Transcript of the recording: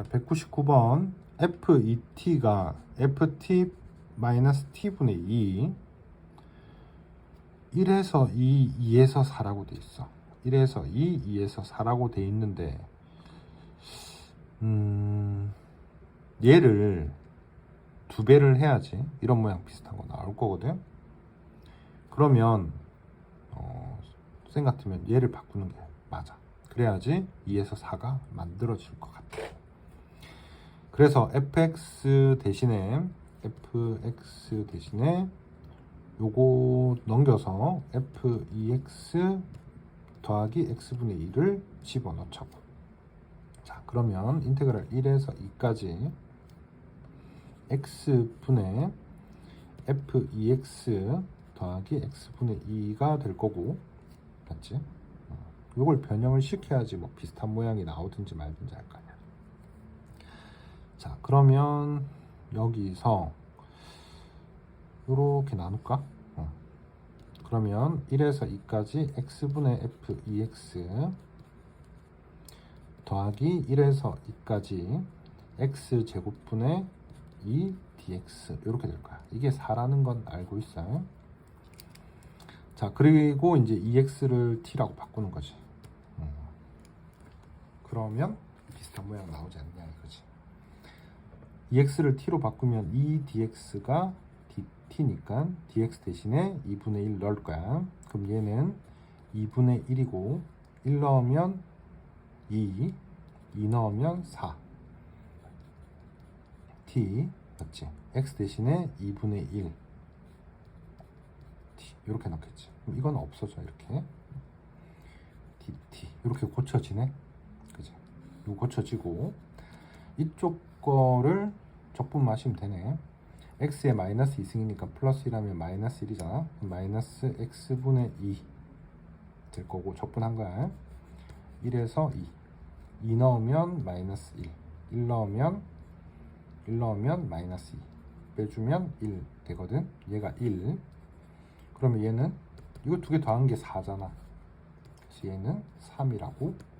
자, 199번 FET가 FT 마이너스 T분의 2 1에서 2, 2에서 4라고 돼 있어. 1에서 2, 2에서 4라고 돼 있는데 음, 얘를 두 배를 해야지 이런 모양 비슷한 거 나올 거거든. 그러면 어, 쌤 같으면 얘를 바꾸는 게 맞아. 그래야지 2에서 4가 만들어질 것 같아. 그래서 fx 대신에 fx 대신에 요거 넘겨서 f2x 더하기 x분의 2를 집어넣자고. 자, 그러면 인테그랄 1에서 2까지 x분의 f2x 더하기 x분의 2가 될 거고 맞지? 어, 요걸 변형을 시켜야지 뭐 비슷한 모양이 나오든지 말든지 할 거 아니야. 자, 그러면 여기서 이렇게 나눌까? 어. 그러면 1에서 2까지 x분의 f2x 더하기 1에서 2까지 x 제곱분의 2 dx 이렇게 될 거야. 이게 4라는 건 알고 있어요. 자, 그리고 이제 2x를 t라고 바꾸는 거지. 음. 그러면 비슷한 모양 나오지 않냐 이거지. 2x를 t로 바꾸면 2 dx가 dt니까 dx 대신에 2분의 1 넣을 거야. 그럼 얘는 2분의 1이고 1 넣으면 2, 2 넣으면 4. t 맞지? x 대신에 2분의 1 t 이렇게 넣겠지. 그럼 이건 없어져 이렇게 dt 이렇게 고쳐지네. 그지? 이거 고쳐지고 이쪽 거를 적분 마시면 되네. x에 마이너스 2승이니까 플러스 1하면 마이너스 1이잖아. 마이너스 x분의 2 될 거고 적분한 거야. 1에서 2. 2 넣으면 마이너스 1. 1 넣으면 1 넣으면 마이너스 2. 빼주면 1 되거든. 얘가 1. 그러면 얘는 이거 두 개 더한 게 4잖아. 그래서 얘는 3이라고 알수 있겠다.